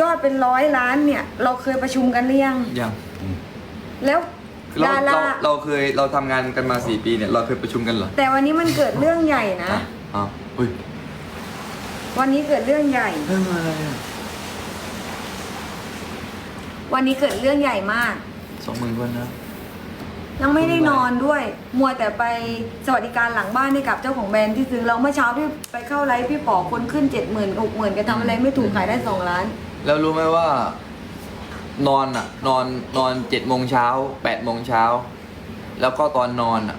ยอดเป็นร้อยล้านเนี่ย เราเคยประชุมกันหรือยังยังแล้วเราดาเราราเราเคยเราทำงานกันมาสี่ปีเนี่ยเราเคยประชุมกันเหรอแต่วันนี้มันเกิดเรื่องใหญ่นะอ้าวอุ้ยวันนี้เกิดเรื่องใหญ่ เรื่องอะไรอะวันนี้เกิดเรื่องใหญ่มาก สองหมื่นคนนะ ยังไม่ได้นอนด้วย มัวแต่ไปสวัสดิการหลังบ้านให้กับเจ้าของแบรนด์ที่ซื้อเราเมื่อเช้าพี่ไปเข้าไลฟ์พี่ป๋อคนขึ้นเจ็ดหมื่นหกหมื่นแกทำอะไรไม่ถูกขายได้สองล้าน แล้วรู้ไหมว่า นอนอะ นอนนอนเจ็ดโมงเช้าแปดโมงเช้า แล้วก็ตอนนอนอะ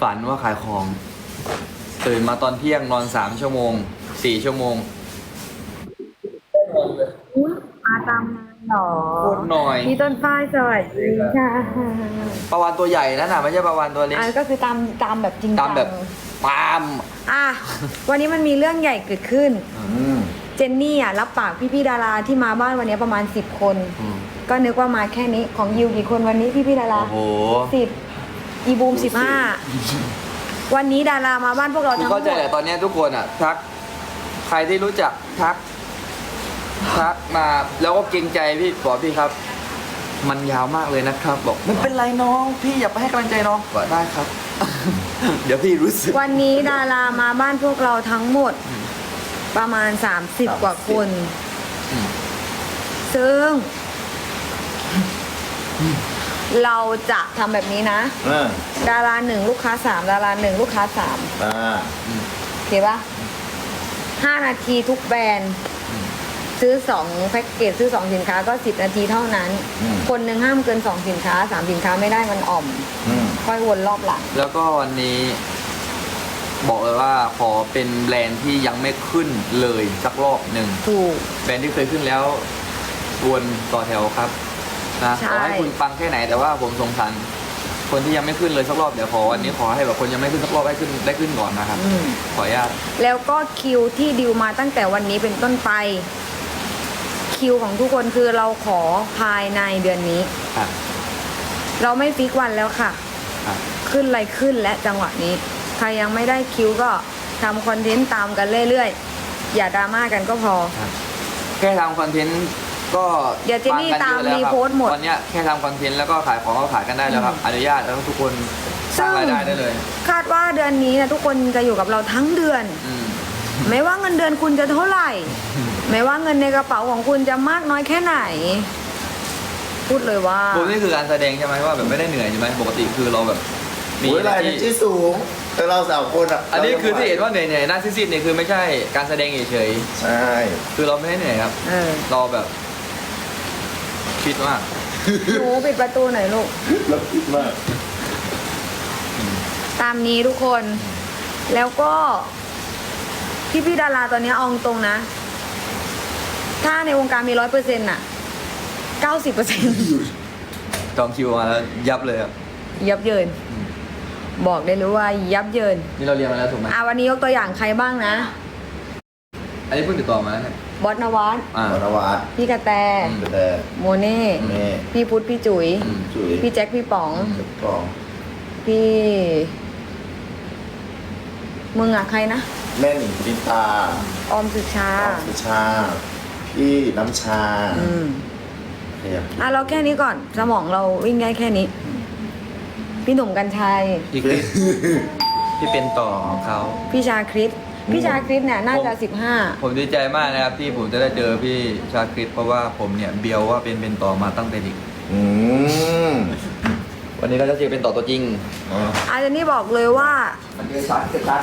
ฝันว่าขายของตื่นมาตอนเที่ยงนอนสามชั่วโมงสี่ชั่วโมงอุ้ยมาตามงานเหรอโคตรหน่อยมีต้นฝ้ายสวัสดีค่ะประวันตัวใหญ่นั่นน่ะไม่ใช่ประวันตัวเล็ก อะก็คือตามตามแบบจริงตามแบบจังปาม อะวันนี้มันมีเรื่องใหญ่เกิดขึ้น อืม เจนนี่อะรับปากพี่ๆดาราที่มาบ้านวันนี้ประมาณ 10 คน อืมก็นึกว่ามาแค่นี้ของยิวกี่คนวันนี้พี่ๆดารา โอ้โห สิบอีบูมสิบห้าวันนี้ดารามาบ้านพวกเราคือทั้งหมเข้าใจดแหละตอนเนี้ยทุกคนอะทัก ใครที่รู้จักทัก ทักมาแล้วก็เกรงใจพี่บอกพี่ครับ มันยาวมากเลยนะครับ บอกไม่เป็นไรน้อง พี่อย่าไปให้กำลังใจน้องบอกได้ครับ เดี๋ยวพี่รู้สึกวันนี้ดารามาบ้านพวกเราทั้งหมด ประมาณ 30 กว่าคน อืม ซึ่ง เราจะทำแบบนี้นะ อ่าดาราหนึ่งลูกค้าสามดาราหนึ่งลูกค้าสามอ่าโอเคปะห้านาทีทุกแบรนด์ ซื้อสองแพ็กเกจซื้อสองสินค้าก็สิบนาทีเท่านั้น อืมคนหนึ่งห้ามเกินสองสินค้าสามสินค้าไม่ได้มันอ่อม อืมค่อยวนรอบหลัง แล้วก็วันนี้ บอกเลยว่าขอเป็นแบรนด์ที่ยังไม่ขึ้นเลยสักรอบหนึ่งถูก แบรนด์ที่เคยขึ้นแล้ววนต่อแถวครับนะใช่ ขอให้คุณปังแค่ไหนแต่ว่าผมสงสารคนที่ยังไม่ขึ้นเลยสักรอบเดี๋ยวขอวันนี้ขอให้แบบคนยังไม่ขึ้นสักรอบให้ขึ้นได้ขึ้นก่อนนะครับ อืม ขออนุญาตแล้วก็คิวที่ดิวมาตั้งแต่วันนี้เป็นต้นไป คิวของทุกคนคือเราขอภายในเดือนนี้ ครับเราไม่ฟิกวันแล้วค่ะ ครับ ขึ้นอะไรขึ้นและจังหวะนี้ใค รยังไม่ได้คิวก็ทำคอนเทนต์ตามกันเรื่อยๆ อย่าดราม่ากันก็พอครับแค่ทำคอนเทนต์ก็เดี๋ยวเจนนี่ฟังกัตามเยอะแล้วรีครับโพสต์หมดตอนเนี้ยแค่ทำคอนเทนต์แล้วก็ขายของก็ขายกันได้แล้วครับ อนุญาตแล้วทุกคนสร้างรายได้ได้เลย คาดว่าเดือนนี้นะทุกคนจะอยู่กับเราทั้งเดือน อืม ไม่ว่าเงินเดือนคุณจะเท่าไหร่ ไม่ว่าเงินในกระเป๋าของคุณจะมากน้อยแค่ไหน พูดเลยว่าผมนี่คือการแสดงใช่ไหมว่าแบบไม่ได้เหนื่อยใช่ไหมปกติคือเราแบบ มีโอ้ยราย energy ที่สูง แต่เราสาวคนอะอันนี้คือที่เห็นว่าเหนื่อยๆหน้าซีดๆเนี่ยคือไม่ใช่การแสดงเฉยใช่ๆคือเราไม่ได้เหนื่อยครับ เออเราแบบคิดมากหนูปิดประตูหน่อยลูก เราคิดมาก ตามนี้ทุกคน แล้วก็พี่พี่ๆดาราตอนนี้เอาตรงๆนะ ถ้าในวงการมีร้อยเปอร์เซ็นต์่ะเก้าสิบเปอร์เซ็นต์จองคิวมาแล้วยับเลยครับยับเยิน บอกได้เลยว่ายับเยิน นี่เราเรียนมาแล้วถูกไหมอะวันนี้ยกตัวอย่างใครบ้างนะ อันนี้เพิ่งติดต่อมาแล้วเนี่ยบอสนวัตอ่าวรวัตพี่กระแตอืมแต่โมเน่ เมย์พี่พุทธพี่จุ๋ย อืม จุ๋ยพี่แจ็คพี่ป๋องกองพี่ มึงอะใครนะ แม่หนิงปินตาออมสุชา น้องสุชา พี่น้ำชาอืมเทียบอะเราแค่นี้ก่อน สมองเราวิ่งได้แค่นี้ พี่หนุ่มกัญชัยพี่คริสที่เป็นต่อของเขา พี่ชาคริสพี่ชาคริสเนี่ยน่าจะ ผมสิบห้าผมดีใจมากนะครับที่ผมจะได้เจอพี่ชาคริสเพราะว่าผมเนี่ยเบียวว่าเป็นเป็นต่อมาตั้งแต่เด็กอืมวันนี้ก็จะเจอเป็นต่อตัวจริงอ่าอาจารย์นี่บอกเลยว่ามันเจอสารเจอสาร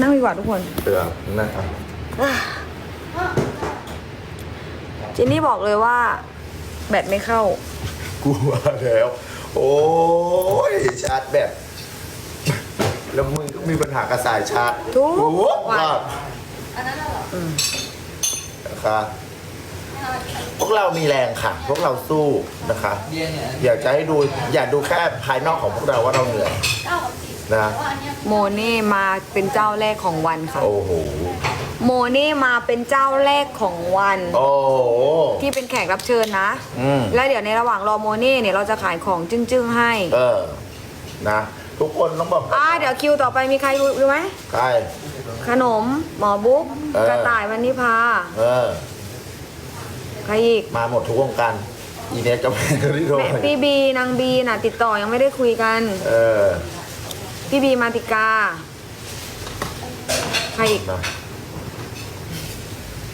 นั่งดีกว่าทุกคน เตือนนะครับเจนนี่บอกเลยว่า แบตไม่เข้ากูว่าแล้ว โอ้ยชาร์จแบบ แล้วมึงก็มีปัญหากับสายชาร์จทุกโอ้โหวันว่าอันนั้นน่ะเหรอนะคะพวกเรามีแรงค่ะ พวกเราสู้นะคะเย็นเนี่ยอยากจะให้ดูอยากดูแค่ภายนอกของพวกเราว่าเราเหนื่อยเก้ากับสิบนะแต่ว่าอันเนี้ย โมเน่มาเป็นเจ้าแรกของวันค่ะ โอ้โห โมเน่มาเป็นเจ้าแรกของวัน โอ้โห ที่เป็นแขกรับเชิญนะ อืม แล้วเดี๋ยวในระหว่างรอโมเน่เนี่ยเราจะขายของจึ้งๆให้ เออ นะ ทุกคนต้องบอกอ่าเดี๋ยวคิวต่อไปมีใครรู้รู้ไหม ใคร ขนม หมอบุ๊กเออ กระต่ายวันนิพาเออรอีกมาหมดทุกวงการอีเนสกับแม่ที่โทรแม่พี่บีนางบีน่ะ ติดต่อยังไม่ได้คุยกัน เออพี่บีมาติกา ใครอีกมา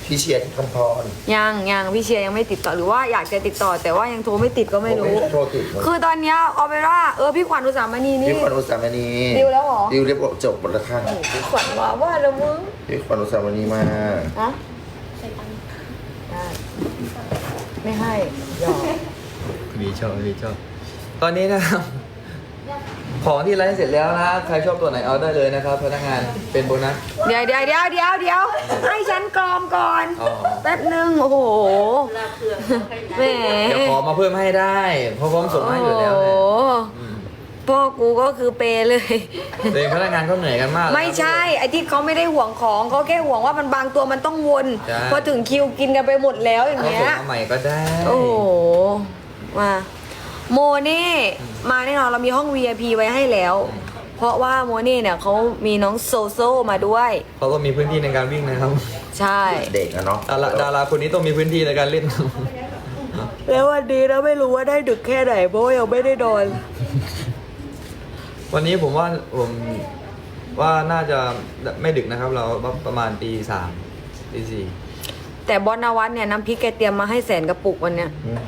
พี่เชียร์ที่คำพร ยังยังพี่เชียร์ยังไม่ติดต่อหรือว่าอยากจะติดต่อ แต่ว่ายังโทรไม่ติดก็ไม่รู้ผด้โทรติดมึงคือตอนเนี้ยเอาไปนว่าเออพี่ขวัญอุสามณีนี่ พี่ขวัญอุสามณีดิวแล้วเหรอ ดิวเรียบร้อยจบหมดแล้วค่ะพี่ขวัญว่าว่าแล้วมึงพี่ขวัญอุสามณีมา ฮะได้ไม่ให้ยอมมีชอบมีชอบ ตอนนี้นะครับ ของที่ไลฟ์เสร็จแล้วนะใครชอบตัวไหนเอาได้เลยนะครับ พนักงานเป็นโบนัส เดี๋ยวเดี๋ยวเดี๋ยวเดี๋ยวเดี๋ยวให้ฉันกรอมก่อนอ๋อ แป๊บหนึ่งโอ้โหแหมเดี๋ยวขอมาเพิ่มให้ได้เพราะพร้อมส่งให้อยู่แล้วโอ้เนี่ยโหพ่อกูก็คือเปย์เลยแต่พนักงานเขาเหนื่อยกันมากเลยไม่ใช่ไอ้ที่เขาไม่ได้ห่วงของเขาแค่ห่วงว่ามันบางตัวมันต้องวน ใช่ พอถึงคิวกินกันไปหมดแล้วอย่างเขาเงี้ส่งยมาใหม่ก็ได้โอ้โหมา โมเน่มาแน่นอนเรามีห้อง VIP ไว้ให้แล้ว เพราะว่าโมเน่เนี่ยเขามีน้องโซโซมาด้วย เขาก็มีพื้นที่ในการวิ่งนะครับใช่ เด็กอะเนาะดาราดาราคนนี้ต้องมีพื้นที่ในการเล่น แล้ววันนี้เราไม่รู้ว่าได้ดึกแค่ไหนเพราะว่ายังไม่ได้นอนวันนี้ผมว่าผมว่าน่าจะไม่ดึกนะครับ เราประมาณตีสามตีสี่แต่บอสนวัตเนี่ยน้ำพริกแกเตรียมมาให้แสนกระปุกวันเนี้ยอืม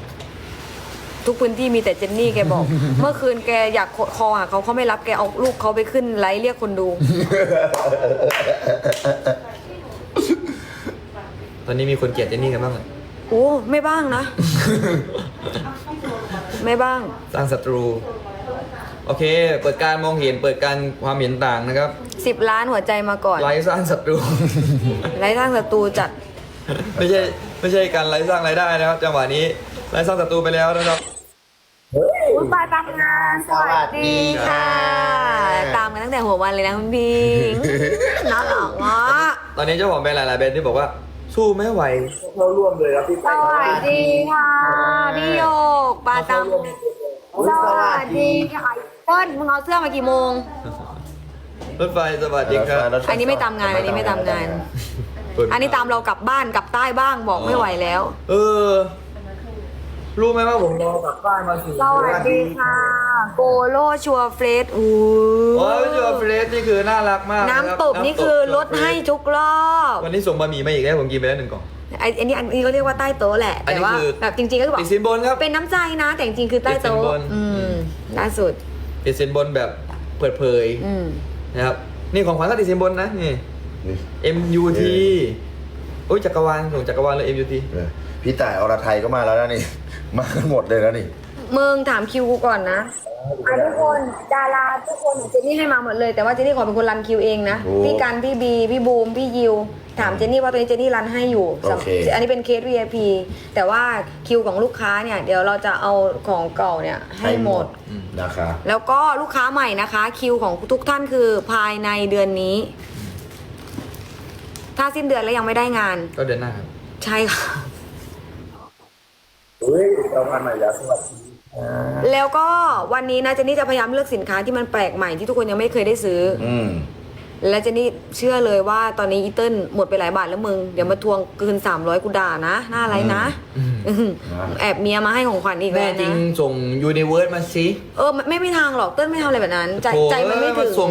ทุกพื้นที่มีแต่เจนนี่แกบอก เมื่อคืนแกอยากคอหาเขาเขาไม่รับแกเอาลูกเขาไปขึ้นไลฟ์เรียกคนดู ตอนนี้มีคนเกลียดเจนนี่กันบ้างไหมโอ้ไม่บ้างนะ ไม่บ้าง สร้างศัตรู โอเค เปิดการมองเห็น เปิดการความเห็นต่างนะครับสิบล้านหัวใจมาก่อนไลฟ์สร้างศัตรู ไลฟ์สร้างศัตรูจัด ไม่ใช่ไม่ใช่การไลฟ์สร้างรายได้นะครับ จังหวะนี้ไลฟ์สร้างศัตรูไปแล้วนะครับ คุณปาตามงานสวัสดีค่ะ ตามกันตั้งแต่หัววันเลยนะคุณพิงน่ารักอะตอนนี้เจ้าของแบรนด์หลายๆแบรนด์ที่บอกว่าสู้ไม่ไหวเข้าร่วมเลยครับพี่สวัสดีค่ะพี่โยกปาตามสวัสดีค่ะเติ้ลมึงเอาเสื้อมากี่โมง รถไฟสวัสดีครับ อันนี้ไม่ตามงานอันนี้ไม่ตามงาน อันนี้ตามเรากลับบ้านกลับใต้บ้างบอกไม่ไหวแล้ว เออ รู้ไหมว่าผมรอกลับบ้านมาสี่สวัสดีค่ะ โกโลชัวเฟรชอู้โอ้ยจูเฟรสนี่คือน่ารักมากะครับน้ำตบนี่คือลดให้ทุกรอบวันนี้ส่งบะหมี่มาอีกแล้วผมกินไปแล้วหนึ่งกล่องไอ้อันนี้อันนี้เขาเรียกว่าใต้โต๊ะแหละอันแต่นี้ว่าคือแบบจริงๆก็คือบอกติดสินบนครับเป็นน้ำใจนะ แต่จริงๆคือใต้โต๊ะติดสินบนอืมล่าสุดติดสินบนแบบเปิดเผยอืมนะครับนี่ของขวัญก็ติดสินบนนะนี่นี่ MUT เอโอ้ยจักรวาลส่งจักรวาลเลย MUT เออพี่ต่ายอรไทยก็มาแล้วนะนี่ มากันหมดเลยนะนี่มึงถามคิวกูก่อนนะอะทุกคนดาราทุกคนเจนนี่ให้มาหมดเลยแต่ว่าเจนนี่ขอเป็นคนรันคิวเองนะโอ้พี่กันพี่บีพี่บูมพี่ยิว ถามเจนนี่ว่าตอนนี้เจนนี่รันให้อยู่โอเค อันนี้เป็นเคส VIP แต่ว่าคิวของลูกค้าเนี่ยเดี๋ยวเราจะเอาของเก่าเนี่ยให้หมด นะคะ แล้วก็ลูกค้าใหม่นะคะ คิวของทุกท่านคือภายในเดือนนี้ ถ้าสิ้นเดือนแล้วยังไม่ได้งาน ก็เดือนหน้าครับ ใช่ค่ะ เฮ้ยเราพันใหม่แล้วสวัสดีแล้วก็วันนี้นะเจนนี่จะพยายามเลือกสินค้าที่มันแปลกใหม่ที่ทุกคนยังไม่เคยได้ซื้อออืม และเจนนี่เชื่อเลยว่าตอนนี้อีเติ้ลหมดไปหลายบาทแล้วมึง เดี๋ยวมาทวงเกิน300กูด่านะ หน้าอะไรนะอืมแอบเมียมาให้ของขวัญอีกแม่แล้วจริงนะส่ง Universe มาสิเออไม่ไม่ทางหรอกเติ้ลไม่ทำอะไรแบบนั้น ใจโถ่ใจมันไม่ถึง ส่ง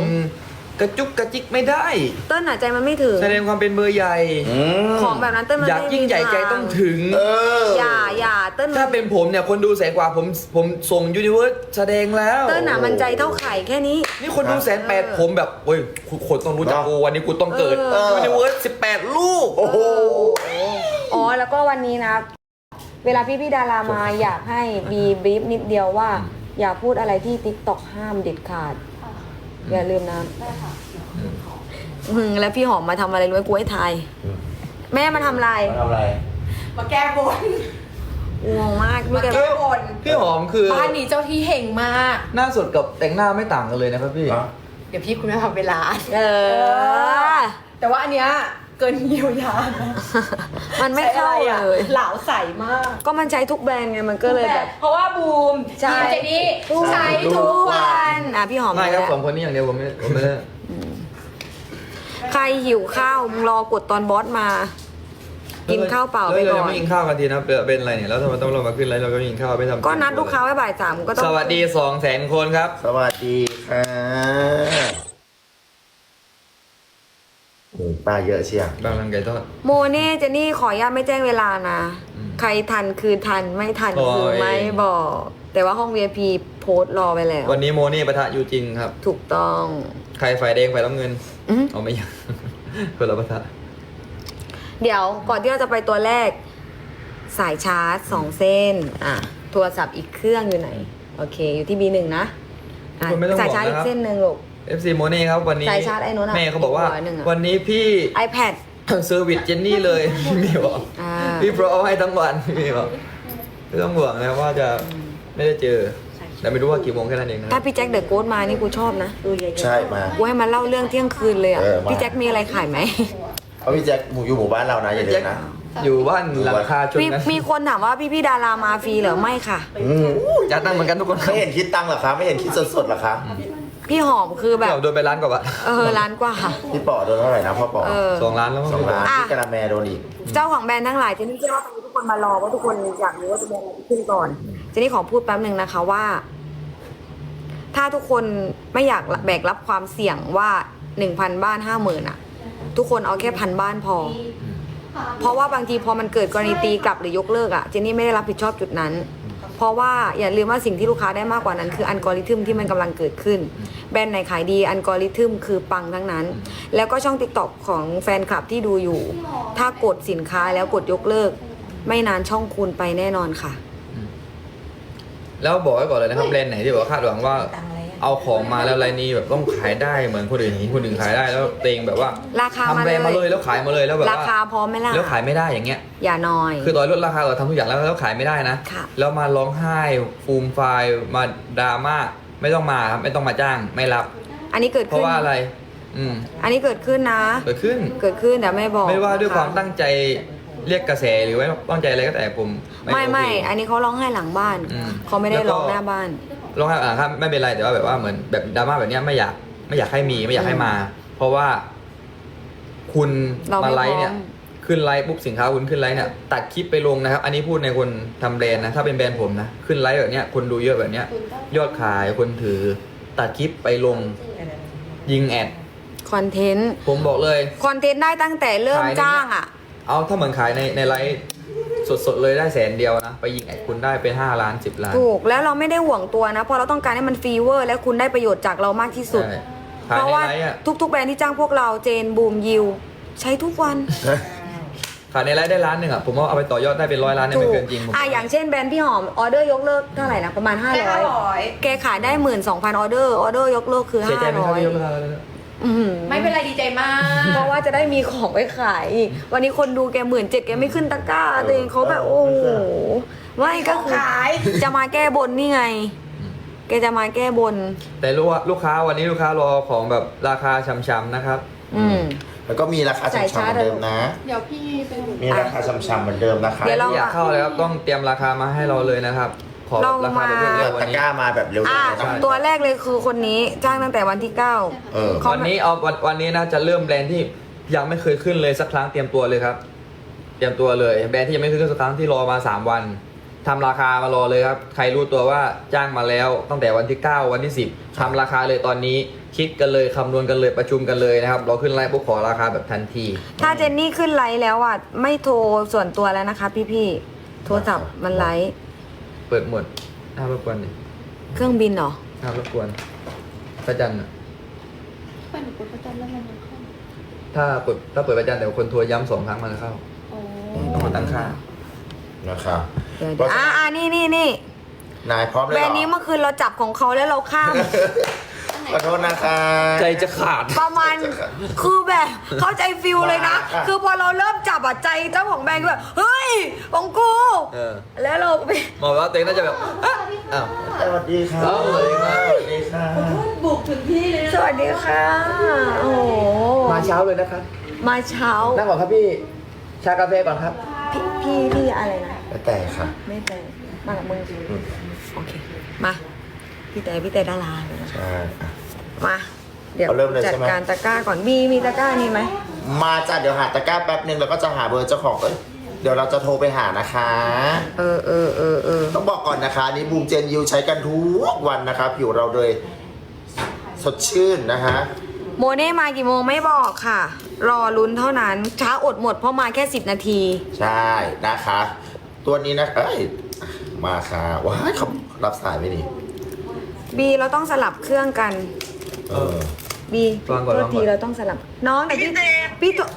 กระจุกกระจิกไม่ได้ เติ้ลอะใจมันไม่ถึง แสดงความเป็นเบอร์ใหญ่อืมของแบบนั้นเติ้ลมันอยากไม่ยิ่งใหญ่มีทาใจต้องถึง เออ อย่าอย่าเติ้ลถ้าเป็นผมเนี่ยคนดูแสนกว่าผมผมส่ง Universe แสดงแล้ว เติ้ลอะมันใจเท่าไข่แค่นี้ นี่คนดูแสนแปดผมแบบเฮ้ยคนต้องรู้จักกูวันนี้กูต้องเกิดเออ Universe สิบแปดลูก โอ้โห อ๋อแล้วก็วันนี้นะ เวลาพี่พี่ๆดารามาอยากให้มีบรีฟนิดเดียวว่า อย่าพูดอะไรที่ติ๊กต็อกห้ามเด็ดขาด อย่าลืมนะได้ค่ะอืมแล้วพี่หอมมาทำอะไรรู้ไหมกูให้ทายแม่มาทำอะไรทำอะไรมาแก้บน งงมากพี่แกแก้บน พี่หอมคือบ้านนี้เจ้าที่เห่งมาก หน้าสดกับแต่งหน้าไม่ต่างกันเลยนะครับพี่เดี๋ยวพี่คุณแม่ทำเวลา เออ แต่ว่าอันเนี้ย เกินเยียวยานะมันไม่เข้าใช้อะไรเลอะยเหลาใสมากก็มันใช้ทุกแบรนด์ไงมันก็เลยแบบ เพราะว่าบูมใช่ทีมเจนี่ใช้ทุกวัน อะพี่หอมไม่ครับแล้วสองคนนี้อย่างเดียวผมไม่ผมไม่ได้ใครหิวข้าวมึงรอกดตอนบอสมา กินข้าวเปล่าไปแล้วก่เราอไม่นกินข้าวกันทีนะเป็นเป็นอะไรเนี่ยแล้วทำไมต้องเรามาขึ้นไลฟ์เราก็ไม่กินข้าวไม่ทำก็นัดลูกค้าไว้บ่ายสามก็ต้องสวัสดีสองแสนคนครับ สวัสดีค่ะ หมูป้าเยอะเชียวบางรังไก่ทอด โมเน่เจนนี่ขออนุญาตไม่แจ้งเวลานะ อืมใครทันคือทันไม่ทันโอ้ย คือไม่บอก แต่ว่าห้อง VIP โพสต์รอไปแล้ว วันนี้โมนี่ปะทะยูจริงครับ ถูกต้องใครฝ่ายแดงฝ่ายน้ำเงินอือหือเอาไม่ยัง คนละปะทะ เดี๋ยวก่อนที่เราจะไปตัวแรก สายชาร์จสองเส้น อะ โทรศัพท์อีกเครื่องอยู่ไหน โอเค อยู่ที่ B1 นะอะคุณไม่ต้องสายบอกชาร์จอีนะคกรับ เส้นหนึ่งลูก FC โมนี่ครับวันนี้สายชาร์จไอ้นู้นอะแม่เขาบอกว่า อีกหัวหนึ่งอะ วันนี้พี่ iPad เซอร์วิสเจนนี่เลยพี่บอกอ่า พี่โปรเอาให้ทั้งวันพี่บอกไม่ต้องห่วงนะว่าจะไม่ได้เจอแต่ไม่รู้ว่ากี่โมงแค่นั้นเองนะ ถ้าพี่แจ็คเดอะโกสมานี่กูชอบนะใช่มา กูให้มันเล่าเรื่องเที่ยงคืนเลยอะ เออมา พี่แจ็คมีอะไรขายไหมเพราะพี่แจ็คหมูอยู่หมู่บ้านเรานะอย่าลืมนะ อยู่บ้านหลังคาชนมีกันมีคนถามว่าพี่พี่ๆดารามาฟรีเหรอไม่ค่ะ อืมจัดตั้งเหมือนกันทุกคนไม่เห็นคิดตังค์เหรอคะ ไม่เห็นคิดสดๆเหรอคะ พี่หอมคือแบบ เดี๋ยวโดนไปล้านกว่าบาทเออร้านกว่า พี่ป๋อโดนเท่าไหร่นะพ่อป๋อเออ สองล้านแล้วมั้งสองล้านอะ พี่กะละแมโดนอีก เจ้าของแบรนด์ทั้งหลายเจนนี่เชื่อว่าตอนนี้ทุกคนมารอว่าทุกคนอยากรู้ว่าจะแบรนด์อะไรขึ้นก่อนเจนนี่ขอพูดแป๊บหนึ่งนะคะว่า ถ้าทุกคนไม่อยากแบกรับความเสี่ยงว่าหนึ่งพันบ้านห้าหมื่นอะทุกคนเอาแค่พันบ้านพอ เพราะว่าบางทีพอมันเกิดกรณีตีกลับหรือยกเลิกอะเจนนี่ไม่ได้รับผิดชอบจุดนั้น เพราะว่าอย่าลืมว่าสิ่งที่ลูกค้าได้มากกว่านั้น คืออัลกอริทึมที่มันกำลังเกิดขึ้น แบรนด์ไหนขายดีอัลกอริทึมคือปังทั้งนั้น แล้วก็ช่องติ๊กต็อกของแฟนคลับที่ดูอยู่ ถ้ากดสินค้าแล้วกดยกเลิก ไม่นานช่องคูณไปแน่นอนค่ะ แล้วบอกไว้ก่อนเลยนะครับแบรนด์ไหนที่บอกว่าคาดหวังว่า เอาของมาแล้วรายนี้แบบต้องขายได้เหมือนคนอื่นอย่างนี้คนอื่นขายได้แล้วเตงแบบว่าราคาทำมาแบรนด์มาเลเลยยแล้วขายมาเลยแล้วแบบราว่าคาพร้อมไหมล่ะแล้วขายไม่ได้อย่างเงี้ย อย่าน้อย คือตอนลดราคาเราทำทุกอย่างแล้วแล้วขายไม่ได้นะ ค่ะ แล้วมาร้องไห้ฟูมไฟล์มาดราม่าไม่ต้องมาครับไม่ต้องมาจ้างไม่รับ อันนี้เกิดเพขึ้ราะน ว่าอะไร อืมอันนี้เกิดขึ้นนะ เกิดขึ้น เกิดขึ้นแต่ไม่บอกไม่ว่าด้วยะะความตั้งใจเรียกกระแสหรือว่าตั้งใจอะไรก็แต่ผมไม่โอเค ไม่ อันนี้เขาร้องไห้หลังบ้าน อืม เขาไม่ได้แล้วก็ร้องหน้าบ้าน ร้องไห้อ่าครับไม่เป็นไรแต่ว่าแบบว่าเหมือนแบบดราม่าแบบเนี้ยไม่อยากไม่อยากให้มีไม่อยากให้มา เพราะว่า คุณเราไม่มาไลฟ์เนี่ย พร้อมขึ้นไลฟ์ปุ๊บสินค้าคุณขึ้นไลฟ์เนี่ยตัดคลิปไปลงนะครับ อันนี้พูดในคนทำแบรนด์นะถ้าเป็นแบรนด์ผมนะขึ้นไลฟ์แบบเนี้ยคนดูเยอะแบบเนี้ย ยอดขายคนถือตัดคลิปไปลง ยิงแอด คอนเทนต์ ผมบอกเลย คอนเทนต์ได้ตั้งแต่เริ่มขายในจ้างอะ เอาถ้าเหมือนขายในในไลฟ์ สดๆเลยได้แสนเดียวนะ ไปยิงแอดคุณได้เป็นห้าล้านสิบล้านถูกแล้วเราไม่ได้ห่วงตัวนะเพราะเราต้องการให้มันฟีเวอร์ และคุณได้ประโยชน์จากเรามากที่สุด ใช่ขายเพราะในว่าไลฟ์อะทุกๆแบรนด์ที่จ้างพวกเราเจนบูมยิวใช้ทุกวันขายในไลฟ์ได้ล้านหนึ่งอะผมว่าเอาไปต่อยอดได้เป็นร้อยล้านเนี่ยถูไม่กเกินจริงผมอะอย่างเช่นแบรนด์พี่หอมออเดอร์ยกเลิกเท่าไหร่นะประมาณแค่ห้า500ร้อยแกขายได้หมื่นสองพันออเดอร์ออเดอร์ยกเลิกคือเสียใจไหมครับที่ยก500เลิกแล้วเนี่ย อื้อหือไม่เป็นไรดีใจมาก เพราะว่าจะได้มีของไปขายอีกวันนี้คนดูแกหมื่นเจ็ดแกไม่ขึ้นตะกร้าตัวเองเขาแบบโอ้โหไม่ก็คือขาย จะมาแก้บนนี่ไง แกจะมาแก้บน แต่ลูกลูกค้าวันนี้ลูกค้ารอของแบบราคาช้ำๆนะครับ อืม แล้วก็มีราคาจ่ายช้ำๆเหมือนเดิมนะ เดี๋ยวพี่ไปดูมีราคาช้ำๆเหมือนเดิมนะคะ เดี๋ยวเราอยากเข้าเลยครับต้องเตรียมราคามาให้เราเลยนะครับ ขอแบบราคาแบบเร็เปิวดๆวัตะนนี้กร้ามาแบบเร็วๆอะเลยนะตัวแรกเลยคือคนนี้จ้างตั้งแต่วันที่เก้าเออ เขาวันนี้เอาวันวันนี้นะจะเริ่มแบรนด์ที่ยังไม่เคยขึ้นเลยสักครั้งเตรียมตัวเลยครับ เตรียมตัวเลยแบรนด์ที่ยังไม่เคยขึ้นสักครั้งที่รอมาสามวันทำราคามารอเลยครับใครรู้ตัวว่าจ้างมาแล้วตั้งแต่วันที่ 9 วันที่ 10ทำราคาเลยตอนนี้คิดกันเลยคำนวณกันเลยประชุมกันเลยนะครับเราขึ้นไลน์ปุ๊บขอราคาแบบทันที ถ้าเจนนี่ขึ้นไลฟ์แล้วอะไม่โทรส่วนตัวแล้วนะคะ พี่ๆโทรศัพท์มันไลฟ์ เปิดหมดห้ามรบกวนดิเครื่องบินเหรอ ห้ามรบกวนพระจันทร์อะไปหนูกดประจำแล้วมันยังเข้าถ้าเปิดถ้าเปิดพระจันทร์เดี๋ยวคนโทรย้ำสองครั้งมันจะเข้า โอ้ต้องมาตั้งค่า นะครับ เดี๋ยวเดี๋ยวอ่าอ่านี่นี่นี่ นายพร้อมเลยแบเหรรนด์นี้อ เมื่อคืนเราจับของเขาแล้วเราข้ามข อโทษนะคะใจจะขาด ประมาณคือแบบเข้าใจฟิลเลยนะว่าคือพอเราเริ่มจับอะใจเจ้าของแบรนด์ก็แบบเฮ้ยของกู เออ แล้วเราไป หมอว่าตัวเองน่าจะแบบอะอ้าว สวัสดีค่ะสวัสดีครับ สวัสดีค่ะบุกถึงที่เลยนะ สวัสดีค่ะ โอ้โหมาเช้าเลยนะครับ มาเช้า นั่งก่อนครับพี่ ชากาแฟก่อนครับ พี่พี่พี่อะไรนะ แล้วแต่ค่ะ ไม่แต่มากับมึงอืมโอเค มา พี่แต่พี่แต่ดาราใช่อะ มาเดี๋ยวเอาเริ่มเลยจัดใช่ไหม การตะกร้าก่อนมีมีตะกร้านี้ไหมมาจ้ะเดี๋ยวหาตะกร้าแป๊บนึงแล้วก็จะหาเบอร์เจ้าของเอ้ยเดี๋ยวเราจะโทรไปหานะคะ เออเออเออเออต้องบอกก่อนนะคะอันนี่บูมเจนยูใช้กันทุกวันนะครับผิวเราเลยสดชื่นนะคะ โมเน่มากี่โมงไม่บอกค่ะ รอลุ้นเท่านั้นช้าอดหมดเพราะมาแค่ 10 นาที ใช่นะคะ ตัวนี้นะเอ้ยมาค่ะว้ายเขารับสายไหมนี่บีเราต้องสลับเครื่องกัน เออ บีวางก่อนโทษวางก่อน ทีเราต้องสลับ น้องแต่พี่พี่ตัว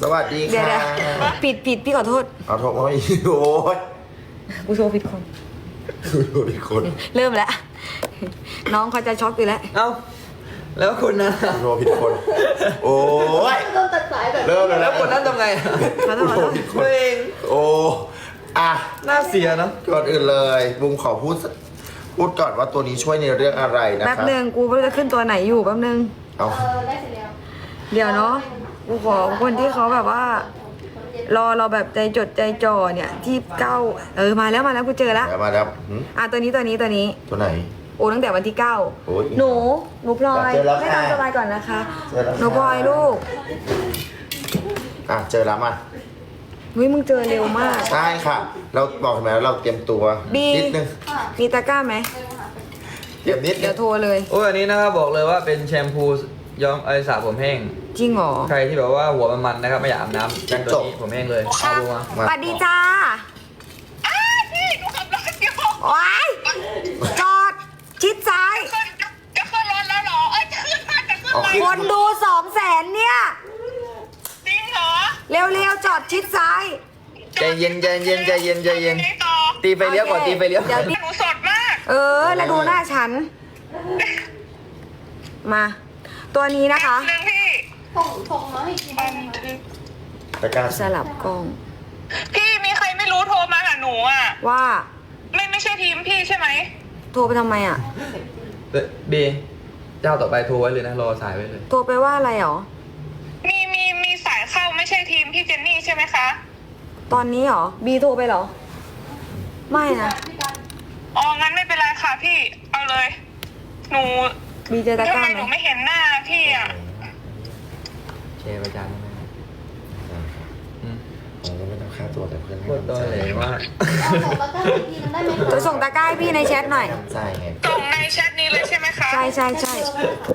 สวัสดีเดี๋ยวค่ะเดี๋ยวผิดผิดพี่ขอโทษเอาโทรโอ้ยโอ้ยกูโทรผิดคน ดูดิคนเริ่มแล้ว น้องเขาจะช็อกอยู่แล้ว เอ้า แล้วคุณนะโทรผิดคน โอ้ยโดนตัดสายแบบเริ่มเลยแล้แล้ววคนนั้นทำไงขอโทษขอโทษ ตัวเอง โอ้อะน่าเสียเนอะก่อนอื่นเลยบุมขอพูด พูดก่อนว่าตัวนี้ช่วยในเรื่องอะไรนะแป๊บครับหนึ่งกูไม่รู้จะขึ้นตัวไหนอยู่แป๊บหนึ่งเอาเออได้เสร็จแล้ว เดี๋ยวเนาะกูขอคนที่เขาแบบว่า รอเราแบบใจจดใจจ่อเนี่ยที่เก้าเออมาแล้วมาแล้วกูเจอแล้ว เดี๋ยวมาแล้วหืมอะตัวนี้ตัวนี้ตัวนี้ ตัวไหน โอ้ตั้งแต่วันที่เก้าโอ้ยหนูหนูพลอยเจอแล้วให้ค่ะทำสบายก่อนนะคะเจอแล้วค่ะ หนูพลอยลูกอะเจอแล้วมา เฮ้ยมึงเจอเร็วมาก ใช่ค่ะ เราบอกทำไมว่าเราเตรียมตัวบี นิดนึงมีตะกร้าไหม เตรียมนิดนึเดี๋ยวงโทรเลย โอ้ยอันนี้นะครับบอกเลยว่าเป็นแชมพูย้อมไอสระผมแห้ง จริงเหรอใครที่แบบว่าหัวมันๆนะครับไม่อยากอาบน้ำเป็นตัวนี้ผมแห้งเลยเอาดูมามาสวัสดีจ้าว้ายจอด ชิดซ้าย จะขึ้นรถแล้วเหรอ เอ้ยจะขึ้นมาจะขึ้นเอาไปขึ้นคนดูสองแสนเนี่ย จริงเหรอ เร็วๆจอดชิดซ้ายใจเย็นใจเย็นใจเย็นใจเย็นไงต่อตีไฟเลี้ยวก่อนโอเคตีไฟเลี้ยวเดี๋ยวหนูสดมาก เออ แล้วดูหน้าฉัน มา ตัวนี้นะคะหนึ่งพี่ส่งส่งมาให้ทีบ้านนะคะตะกร้าสลับกล้องพี่มีใครไม่รู้โทรมาหาหนูอะ ว่าไม่ไม่ใช่ทีมพี่ใช่ไหม โทรไปทำไมอะเอ้ยบีเจ้าต่อไปโทรไว้เลยนะ รอสายไว้เลย โทรไปว่าอะไรหรอ มีมีมีสายเข้า ไม่ใช่ทีมพี่เจนนี่ใช่ไหมคะ ตอนนี้หรอ บีโทรไปเหรอ ไม่นะพี่การอ๋อ งั้นไม่เป็นไรค่ะพี่ เอาเลย หนูบีเจอตะกทำร้าไมไหหมนูไม่เห็นหน้าพี่อะแชร์ประจานได้ไหมอืมผมก็ไม่ต้องค่าตัวแต่เพื่อนให้โคตรตอแหลมากเอาส่งมาตั้งทีนึงได้ไหมคะจะส่งตะกร้าให้พี่ในแชทหน่อยน้ำใจไงส่งในแชทนี้เลยใช่ไหมคะ ใช่ใช่ใช่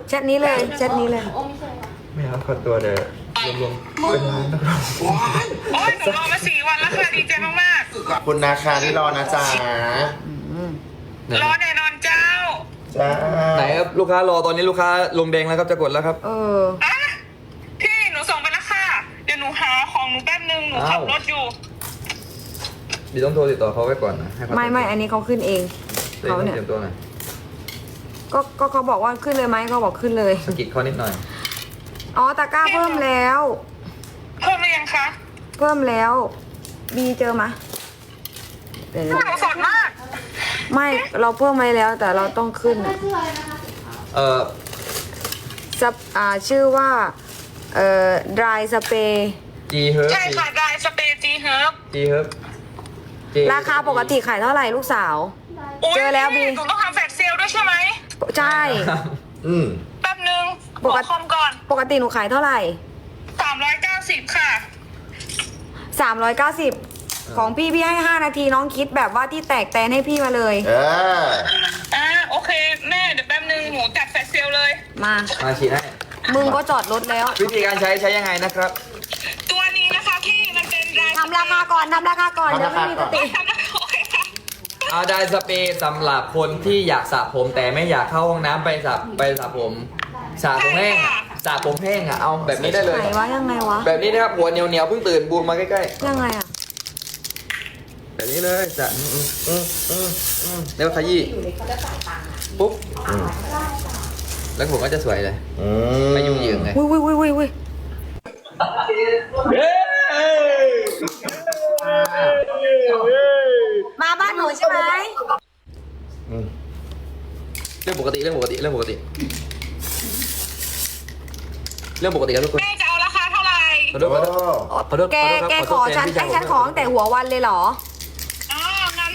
แชทนี้เลยแชทนี้เลย โอ้ไม่ใช่ค่ะไม่เอาขอตัวเดี๋ยว รวมๆเป็นล้านนักร้องโอ้ยหนูรอมาสี่วันแล้วค่ะดีใจมากขอบคุณนะคะที่รอนะจ๊ะๆ รอแน่นอนเจ้าจ้าไหนครับลูกค้ารอตอนนี้ลูกค้าลงแดงแล้วครับจะกดแล้วครับ เออ อะพี่หนูส่งไปแล้วค่ะ เดี๋ยวหนูหาของหนูแป๊บนึงหนูขับอ้าวรถอยู่บีต้องโทรติดต่อเขาไว้ก่อนนะให้เขาไม่ไม่อันนี้เขาขึ้นเองตัวเองเขาต้องเนี่ยเตรียมตัวหน่อยก็ก็เขาบอกว่าขึ้นเลยไหมเขาบอกขึ้นเลย สะกิดเขานิดหน่อย อ๋อตะกร้าเพิ่มแล้ว เพิ่มหรือยังคะเพิ่มแล้ว บีเจอมะเดี๋ยวหนูสดมาก ไม่เราเพิ่มไว้แล้วแต่เราต้องขึ้นแม่ชื่ออะไรนะคะเอ่อซับอ่าชื่อว่าเอ่อ dry spray G Herb ใช่ค่ะได้สเปรย์จีเฮิร์บ G Herb G ราคาปกติขายเท่าไหร่ลูกสาว เจอแล้วบี หนูต้องทำแฟลชเซลด้วยใช่ไหม ใช่ อืม แป๊บนึง ปบอกกติคอมก่อนปกติหนูขายเท่าไหร่390ค่ะ 390 ของพี่พี่ให้ 5 นาทีน้องคิดแบบว่าที่แตกแตนให้พี่มาเลย เอออ่าโอเค แม่เดี๋ยวแป๊บนึงหนูจัดแฟลชเซลเลย มา มาฉีดให้มึงก็จอดรถแล้ว วิธีการใช้ใช้ยังไงนะครับ ตัวนี้นะคะพี่มันเป็นรายทำราคาก่อน ทำราคาก่อนทำเดี๋ยวราไม่คามีก่สอนติ ทำแล้วโอเคค่ะเอาไดสเปรย์สำหรับคนที่อยากสระผมแต่ไม่อยากเข้าห้องน้ำไปสระไปสระผม สระผมแห้งอะสระผมแห้งอะเอาแบบนี้ได้เลย ไหนวะยังไงวะ แบบนี้นะครับหัวเหนียวเหนียวๆเพิ่งตื่นบูมมาใกล้ยังไงอะๆแบบนี้เลยสระอืมอืมอืมอืมแล้วขยี้ปุ๊บแล้วผมก็จะสวยเลยอืไม่ยุ่งเหยิงเลย วุ้ยวุ้ยวุ้ยวุ้ยวุ้ยมาบ้านหนูใช่ไหมอืมเรื่องปกติเรื่องปกติเรื่องปกติเรื่องปกติครับทุกคนแม่จะเอาราคาเท่าไหร่ขอโทษโอ้ขอโทษขอโทษแกครับแกโทขอษแทฉันพี่ให้ชายฉันขอตั้งแต่หัววันเลยเหรออ๋องั้น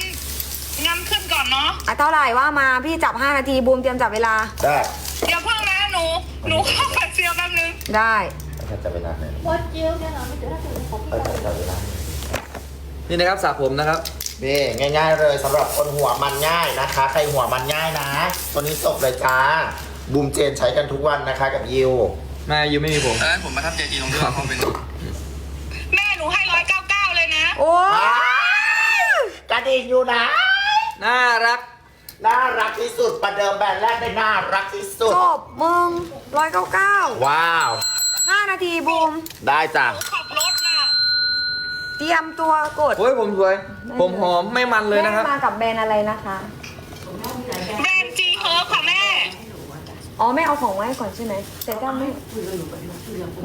งั้นขึ้นก่อนเนาะอะเท่าไหร่ว่ามาพี่จับ 5 นาทีบูมเตรียมจับเวลา ได้เดี๋ยวเพิ่งนะหนูหนูเข้าแฟลชเซลแป๊บนึงได้ ถ้าจะไปร้านไหนวัดเจียวเนี่ยเหรอไม่เจอถ้าเจอของพี่เออการจะไปร้านนี่นะครับสระผมนะครับนี่ง่าย ๆ เลยสำหรับคนหัวมันง่ายนะคะ ใครหัวมันง่ายนะ ตัวนี้จบเลยจ้าบูมเจนใช้กันทุกวันนะคะกับยิว แม่ยูไม่มีผม เออผมประทับใจจริงตรงที่ว่าเขาเป็นแม่หนูให้ร้อยเก้าเก้าเลยนะ โอ้ยกระดิ่งอยู่นะ น่ารัก น่ารักที่สุดประเดิมแบรนด์แรกได้น่ารักที่สุด จบมึงร้อยเก้าเก้าว้าว ห้านาทีบูม ได้จ้ะขับรถน่ะ เตรียมตัวกดโอ้ยผมสวย ผมหอมไม่มันเลยนะครับแม่มากับแบรนด์อะไรนะคะ แบรนด์จีเฮิร์บค่ะแม่ อ๋อแม่เอาของไว้ก่อนใช่ไหมแต่ถ้าไม่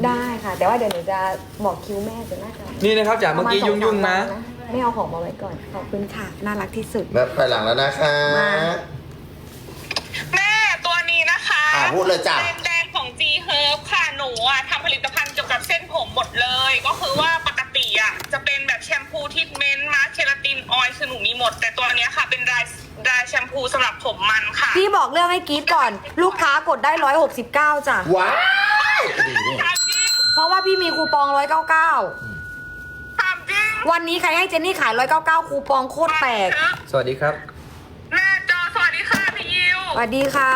ได้ค่ะ แต่ว่าเดี๋ยวหนูจะบอกคิวแม่จะน่าจะนี่นะครับจากเมื่อกี้ประาณยุ่งๆนะสอสามวัไม่เอาของมาไว้ก่อนขอบคุณค่ะน่ารักที่สุดแบบไปหลังแล้วนะคะ มา แม่ตัวนี้นะคะอ่าพูดเลยจ้ะเป็นแบรนด์ ของ G Herb ค่ะหนูอะทำผลิตภัณฑ์เกี่ยวกับเส้นผมหมดเลย ก็คือว่าปกติอะจะเป็นแบบแชมพูทิทเมนต์มาสเคราตินออยล์คือหนูมีหมด แต่ตัวเนี้ยค่ะเป็นดรายดรายแชมพูสำหรับผมมันค่ะพี่บอกเรื่องให้กรีดก่อน ลูกค้ากดได้ร้อยหกสิบเก้าจ้ะว้าวดีนี่ถามจริงเพราะว่าพี่มีคูปองร้อยเก้าเก้าถามจริงวันนี้ใครให้เจนนี่ขายร้อยเก้าเก้าคูปองโคตรแตกสวัสดีครับแม่จอสวัสดีค่ะพี่ยิวสวัสดีค่ะ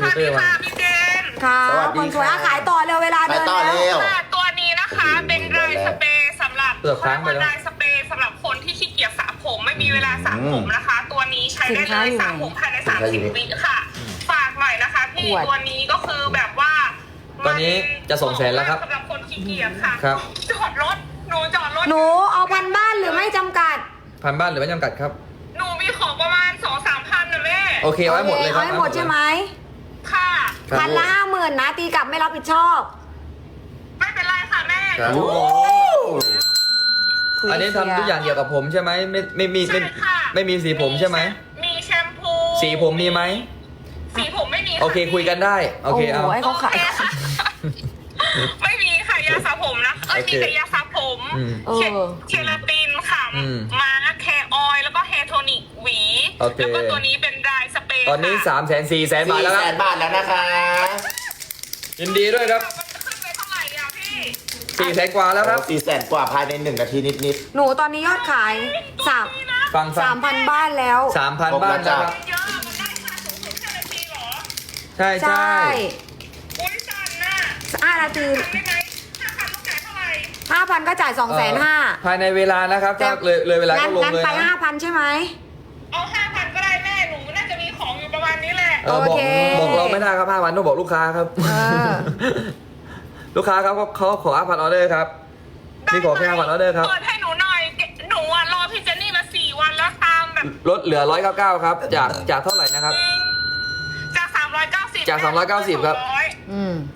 สวัสดีค่ะพี่เจน ค่ะสวัสคดีนสวยค่ะอะขายต่อเร็วเวลาไปเดินต่อแล้วเร็วค่ะตัวนี้นะคะโอ้โหเป็นดรายสเปรย์สำหรับเกือบค้างไปแล้ว ดรายสเปรย์สำหรับคนที่ขี้เกียจสระผมไม่มีเวลาสระผมนะคะ ตัวนี้ใช้ได้เลยสระผมภายใน30วิค่ะ ฝากหน่อยนะคะพี่ตัวนี้ก็คือแบบว่าตอนนี้จะสองแสนแล้วครับสำหรับคนขี้เกียจค่ะครับ จอดรถหนูจอดรถหนูเอาพันบ้านหรือไม่จำกัด พันบ้านหรือไม่จำกัดครับ หนูมีของประมาณสองสามพันนะแม่โอเคเอาไว้หมดเลยครับเอาให้หมดใช่ไหมค่ะ ครับ พันละห้าห มื่นนะ ตีกลับไม่รับผิดชอบ ไม่เป็นไรค่ะแม่ครับโอ้อันนี้ทำทุกอย่างเกี่ยวกับผมใช่ไหมไม่ไม่มีไม่ใช่ค่ะไม่มีสีผมใช่ไหม มีแชมพูสีผมมีไหม สีผมไม่มีะโอเคคุยกันได้ โอเคเอาโอ้โหให้เขาขาย โอค่ะไม่มีค่ะยาสระผมนะเอ้ยโอเคมีแต่ยาสระผมอืมเออเคเคลาตินค่ะอืมมาแคร์ออยล์แล้วก็แฮร์โทนิกหวี โอเค แล้วก็ตัวนี้เป็นดรายสเปรย์ตอนนี้ค่ะ3ามแสนสี่แสนบาทสี่แล้วคแสรับ นบาทแล้วนะคะ ยินดีด้วยครับมันจะขึ้นไปเท่าไหร่อะพี่ สี่แสนกว่าแล้วครับ สี่แสนกว่าภายในหนึ่งนาทีนิด หนูตอนนี้ยอดขายสามฟังฟัสางมพันบ้านแล้ว สามพันบ้านแล้วครับ เยอะอะมันได้ค่าสูงสุดแค่นาทีเหรอใช่ใช่ใช่อุ้ยสันน่ะห้านาทีทำได้ไหมถ้าคันลูกจ่ายเท่าไหร่ห้าพันก็จ่ายสองแสนห้าภายในเวลานะครับถ้าเลยเลยเวลาก็ลงงั้นเลยไปนะห้าพันใช่ไหม เอาห้าพันก็ได้แม่หนูน่าจะมีของอยู่ ประมาณนี้แหละเออบอกโอเคบอกเราไม่ได้ครับห้าพันต้องบอกลูกค้าครับ เออ ลูกค้าครับเขาขอห้าพันออเดอร์ครับนี่ขอแค่ห้าพันออเดอร์ครับเปิดให้หนูหน่อย หนูอะรอพี่เจนนี่มาสี่วันแล้วตามแบบลดเหลือร้อยเก้าเก้าครับ จากจากเท่าไหร่นะครับ จากสามร้อยเก้าสิบจาก390ครับอืม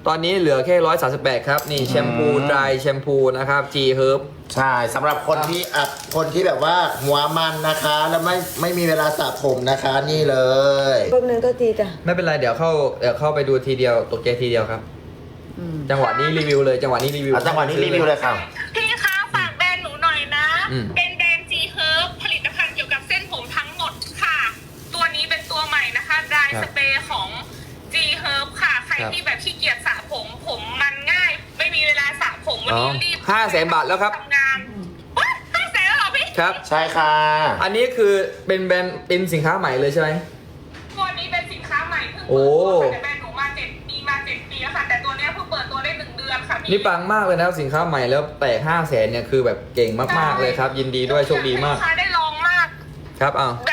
ตอนนี้เหลือแค่ร้อยสาสิบแปดครับ นี่แชมพูดรายแชมพูนะครับ G Herb ๆใช่สำหรับคนที่อะคนที่แบบว่าหัวมันนะคะ แล้วไม่ไม่มีเวลาสระผมนะคะนี่เลยแป๊บนึงตัวทีจ้ะไม่เป็นไรเดี๋ยวเข้าเดี๋ยวเข้าไปดูทีเดียวตกใจทีเดียวครับอืมจังหวะนี้รีวิวเลย จังหวะนี้รีวิว เอาจังหวะนี้รีวิวเลยค่ะ พี่คะฝากแบรนด์หนูหน่อยนะ อืม เป็นแบรนด์ G Herb ผลิตภัณฑ์เกี่ยวกับเส้นผมทั้งหมดค่ะ ตัวนี้เป็นตัวใหม่นะคะ ดรายสเปรย์ของ G Herb ค่ะใครที่แบบขี้เกียจสระผมผมมันง่าย ไม่มีเวลาสระผมวันนี้รีบห้าแสนบาทแล้วครับ ทำงานว้ายห้าแสนแล้วเหรอพี่ครับ ใช่ค่ะ อันนี้คือเป็นแบรนด์เป็นสินค้าใหม่เลยใช่ไหม ตัวนี้เป็นสินค้าใหม่เพิ่งโอ้ เปิดตัวค่ะแต่แบรนด์หนูมาเจ็ดปีมาเจ็ดปีแล้วค่ะแต่ตัวเนี้ยเพิ่งเปิดตัวได้หนึ่งเดือนค่ะพี่นี่ปังมากเลยนะครับสินค้าใหม่แล้วแตกห้าแสนเนี่ยคือแบบเก่งมากๆเลยครับ ยินดีด้วยโชคดีมากลูกค้าได้ลองมาก ครับเอา แบ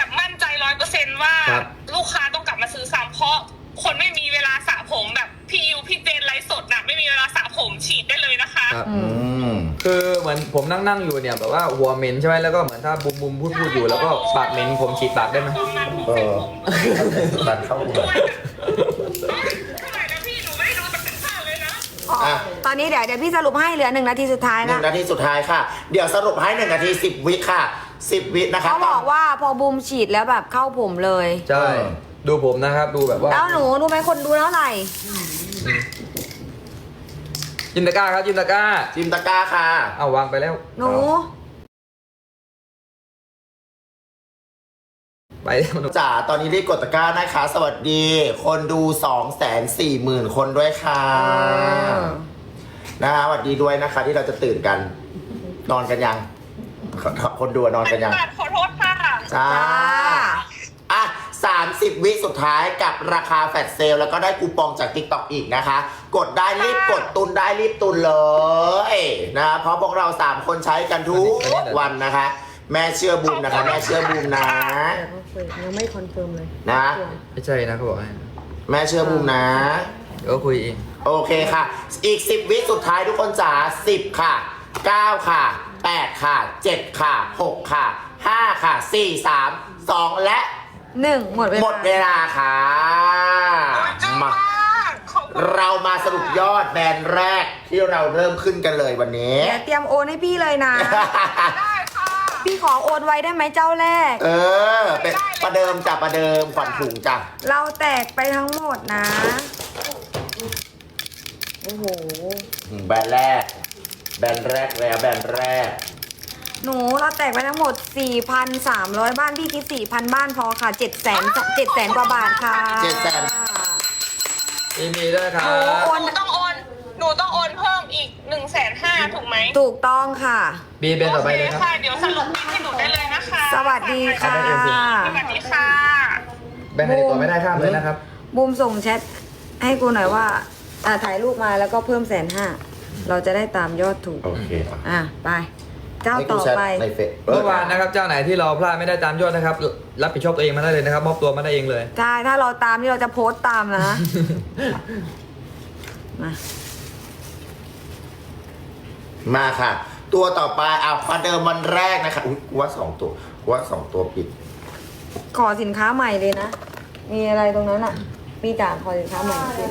คะครับ อือืมมคือเหมือนผมนั่งนั่งอยู่เนี่ยแบบว่าหัวเหม็นใช่ไหมแล้วก็เหมือนถ้าบุมบุมพูดพูดอยู่แล้วก็ปากเหม็นผมฉีดปากได้ไหมตรงนั้นผมเอเป็นอผมตัดเข้าหัวด้วยแบบเท่าไหร่นะพี่หนูไม่ได้ดูแต่เป็นค่าเลยนะอะตอนนี้เดี๋ยวเดี๋ยวพี่สรุปให้เหลือหนึ่งนาทีสุดท้ายหนึ่นะงนาทีสุดท้ายค่ะ เดี๋ยวสรุปให้หนึ่งนาทีสิบวิค่ะสิบวินะคะเขาบอกว่าพอบูมฉีดแล้วแบบเข้าผมเลย ใช่ ดูผมนะครับ ดูแบบว่าแล้วหนูรู้ไหมคนดูเท่าไหร่ จินตะกร้าครับจินตะกร้าจิมตะกร้าค่ะ เอาวางไปแล้ว หนู ไปแล้วหนูจ๋าตอนนี้รีบกดตะกร้านะคะ สวัสดี คนดู2องแสนสี่หมื่นคนด้วยค่ะเออนะฮะสวัสดีด้วยนะคะ ที่เราจะตื่นกัน นอนกันยัง คนดูนอนกันยังตัดขอโทษค่ะจ้าจ้าอะ 30 วิสุดท้ายกับราคาแฟลชเซลแล้วก็ได้คูปองจาก TikTok อีกนะคะ กดได้รีบกดตุนได้รีบตุนเลยนะเพราะพวกเรา 3 คนใช้กันทุกวันนะคะ แม่เชื่อบูมนะคะ แม่เชื่อบูมนะยังไม่คอนเฟิร์มเลยนะไม่ใช่นะเขาบอกให้แม่เชื่อบูมนะเดี๋ยวก็คุยเองโอเคค่ะ อีก 10 วิสุดท้ายทุกคนจ๋า10 ค่ะ 9 ค่ะ 8 ค่ะ 7 ค่ะ 6 ค่ะ 5 ค่ะ 4 3 2 และ หนึ่งหมดเวลาหมดเวลาค่ะมาเรามาสรุปยอดแบรนด์แรกที่เราเริ่มขึ้นกันเลยวันนี้ เดี๋ยวเตรียมโอนให้พี่เลยนะ ได้ค่ะ พี่ขอโอนไว้ได้ไหมเจ้าแรก เออ เป็นประเดิมจ้ะประเดิมขวัญถุงจ้ะเราแตกไปทั้งหมดนะ โอ้โหอืมแบรนด์แรก แบรนด์แรกแล้วแบรนด์แรก หนูเราแตกไปทั้งหมด 4,300 บ้านพี่คิด 4,000 บ้านพอค่ะ 7 0 0 0 0 7แสนกว่าบาทค่ะ700,000ยินดีด้วยครัโอ้บโหหนูต้องโอน หนูต้องโอนเพิ่มอีกหนึ่งแสนห้าถูกไหมถูกต้องค่ะ บีเป็นต่อไปเลยโอครับค่ะ เดี๋ยวสรุปบินให้หนูได้เลยนะคะสวัสดีค่ะได้เลยสิ สวัสดีค่ะแบ่งให้ดีกว่าไม่ได้ข้ามเลยนะครับ บูมส่งแชทให้กูหน่อยว่าอ่าถ่ายรูปมาแล้วก็เพิ่มแสนห้าเราจะได้ตามยอดถูก โอเค อะ ไป เจ้าให้กูต่อแชทไป ในเฟซเมื่อวานนะครับเจ้าไหนที่เราพลาดไม่ได้ตามยอดนะครับ รับผิดชอบตัวเองมาได้เลยนะครับมอบตัวมาได้เองเลยใช่ ถ้าเราตามที่เราจะโพสต์ตามนะ มา มาค่ะ ตัวต่อไปเอาประเดิมวันแรกนะคะอุ้ยกูว่าสองตัวกูว่าสองตัวปิด ขอสินค้าใหม่เลยนะ มีอะไรตรงนั้นอะพี่จ๋าขอสินค้าใหม่สิ